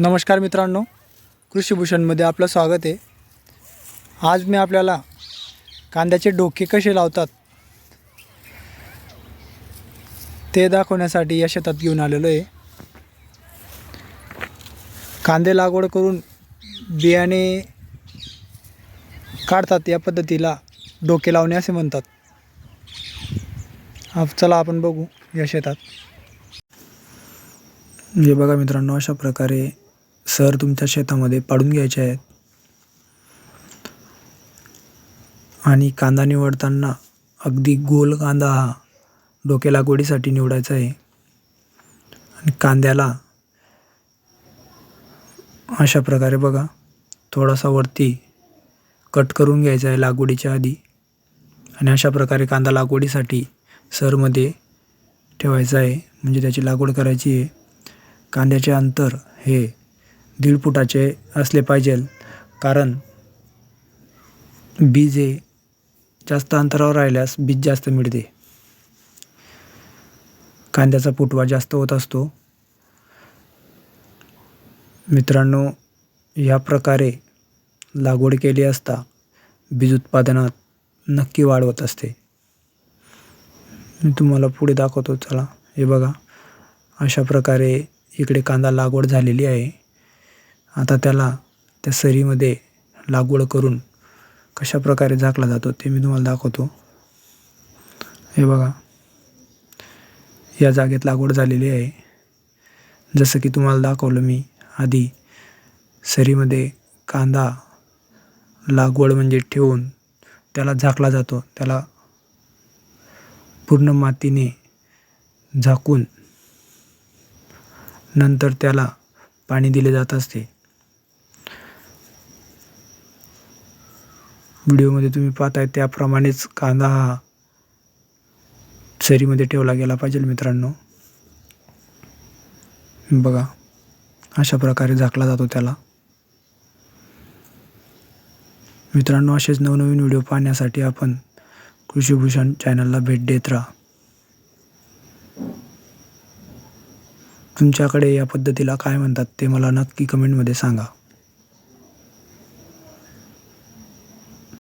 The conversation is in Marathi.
नमस्कार मित्रांनो कृषीभूषणमध्ये आपलं स्वागत आहे. आज मी आपल्याला कांद्याचे डोके कसे लावतात ते दाखवण्यासाठी या शेतात घेऊन आलेलो आहे. कांदे लागवड करून बियाणे काढतात या पद्धतीला डोके लावणे असे म्हणतात. चला आपण बघू या शेतात. हे बघा मित्रांनो अशा प्रकारे सर तुमच्या शेतामध्ये पाडून घ्यायचे आहेत. आणि कांदा निवडताना अगदी गोल कांदा हा डोके लागवडीसाठी निवडायचा आहे. आणि कांद्याला अशा प्रकारे बघा थोडासा वरती कट करून घ्यायचा आहे लागवडीच्या आधी. आणि अशा प्रकारे कांदा लागवडीसाठी सरमध्ये ठेवायचा आहे. म्हणजे त्याची लागवड करायची आहे. कांद्याचे अंतर हे दीड फुटाचे असले पाहिजेल कारण बीज हे जास्त अंतरावर राहिल्यास बीज जास्त मिळते. कांद्याचा फुटवा जास्त होत असतो. मित्रांनो या प्रकारे लागवड केली असता बीज उत्पादनात नक्की वाढ होत असते. मी तुम्हाला पुढे दाखवतो. चला हे बघा. अशा प्रकारे इकडे कांदा लागवड झालेली आहे. आता त्याला त्या सरीमध्ये लागवड करून कशा प्रकारे झाकला जातो ते मी तुम्हाला दाखवतो. हे बघा. या जागेत लागवड झालेली आहे. जसं की तुम्हाला दाखवलं मी आधी सरीमध्ये कांदा लागवड म्हणजे ठेवून त्याला झाकला जातो. त्याला पूर्ण मातीने झाकून नंतर त्याला पाणी दिले जात असते. व्हिडिओमध्ये तुम्ही पाहताय त्याप्रमाणेच कांदा हा सरीमध्ये ठेवला गेला पाहिजे मित्रांनो. बघा अशा प्रकारे झाकला जातो त्याला. मित्रांनो असेच नवनवीन व्हिडिओ पाहण्यासाठी आपण कृषीभूषण चॅनलला भेट देत राहा. तुमच्याकडे या पद्धतीला काय म्हणतात ते मला नक्की कमेंटमध्ये सांगा.